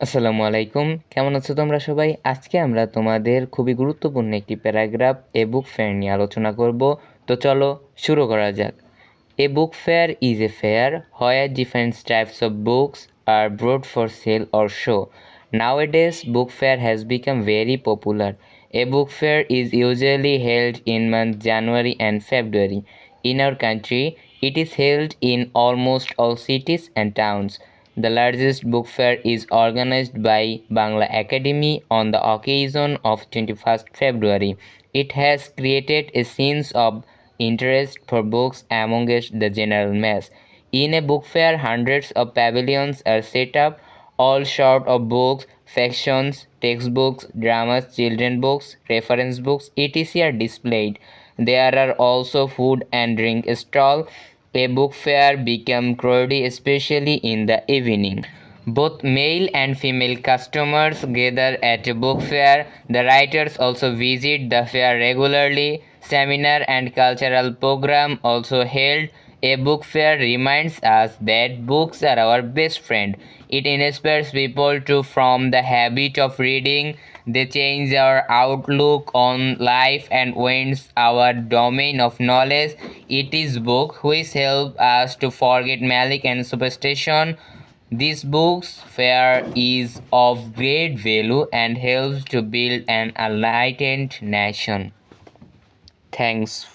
আসসালামু আলাইকুম। কেমন আছো তোমরা সবাই? আজকে আমরা তোমাদের খুবই গুরুত্বপূর্ণ একটি প্যারাগ্রাফ এ বুক ফেয়ার নিয়ে আলোচনা করব। তো চলো শুরু করা যাক। A book fair is a fair where different types of books are brought for sale or show nowadays book fair has become very popular a book fair is usually held in month January and February in our country it is held in almost all cities and towns The largest book fair is organized by Bangla Academy on the occasion of 21st February. It has created a sense of interest for books amongst the general mass. In a book fair, hundreds of pavilions are set up all sort of books, factions, textbooks, dramas, children books, reference books, etc. are displayed. There are also food and drink stall. A book fair become crowded especially in the evening. Both male and female customers gather at a book fair. The writers also visit the fair regularly. Seminar and cultural program also held. A book fair reminds us that books are our best friend. It inspires people to form the habit of reading. They change our outlook on life and widens our domain of knowledge. It is book which help us to forget malice and superstition. This book's fair is of great value and helps to build an enlightened nation. Thanks.